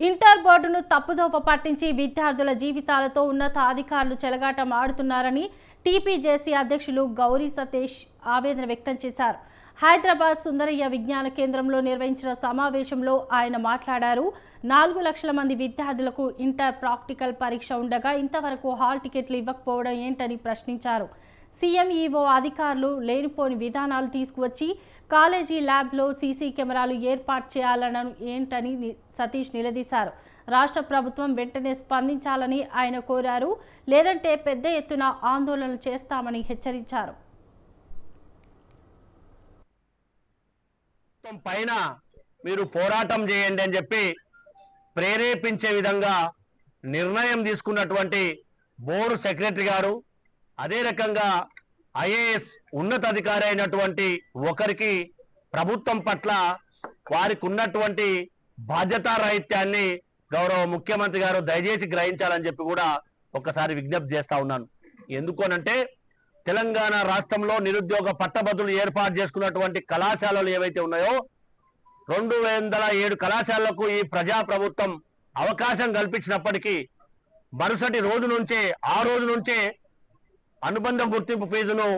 Inter బోర్డును తప్పుదోవ పట్టించి విద్యార్థుల జీవితాలతో ఉన్నత అధికారులు చెలగాటం ఆడుతున్నారని టీపీజేసీ అధ్యక్షులు గౌరీ సతీష్ ఆవేదన వ్యక్తం చేశారు. హైదరాబాద్ సుందరయ్య విజ్ఞాన కేంద్రంలో నిర్వహించిన సమావేశంలో ఆయన మాట్లాడారు. నాలుగు లక్షల మంది విద్యార్థులకు ఇంటర్ ప్రాక్టికల్ పరీక్ష ఉండగా ఇంతవరకు హాల్ టికెట్లు ఇవ్వకపోవడం ఏంటని ప్రశ్నించారు. సీఎంఈఓ అధికారులు లేనిపోని విధానాలు తీసుకువచ్చి కాలేజీ ల్యాబ్లో సీసీ కెమెరాలు ఏర్పాటు చేయాలని ఏంటని సతీష్ నిలదీశారు. రాష్ట్ర ప్రభుత్వం వెంటనే స్పందించాలని ఆయన కోరారు. లేదంటే పెద్ద ఎత్తున ఆందోళనలు చేస్తామని హెచ్చరించారు. పైన మీరు పోరాటం చేయండి అని చెప్పి ప్రేరేపించే విధంగా నిర్ణయం తీసుకున్నటువంటి బోర్డు సెక్రటరీ గారు అదే రకంగా ఐఏఎస్ ఉన్నతాధికారి అయినటువంటి ఒకరికి ప్రభుత్వం పట్ల వారికి ఉన్నటువంటి బాధ్యతారాహిత్యాన్ని గౌరవ ముఖ్యమంత్రి గారు దయచేసి గ్రహించాలని చెప్పి కూడా ఒకసారి విజ్ఞప్తి చేస్తా ఉన్నాను. ఎందుకోనంటే తెలంగాణ రాష్ట్రంలో నిరుద్యోగ పట్టభద్రులు ఏర్పాటు చేసుకున్నటువంటి కళాశాలలు ఏవైతే ఉన్నాయో రెండు వందల ఏడు కళాశాలలకు ఈ ప్రజా ప్రభుత్వం అవకాశం కల్పించినప్పటికీ మరుసటి రోజు నుంచే ఆ రోజు నుంచే అనుబంధ గుర్తింపు పేజీలో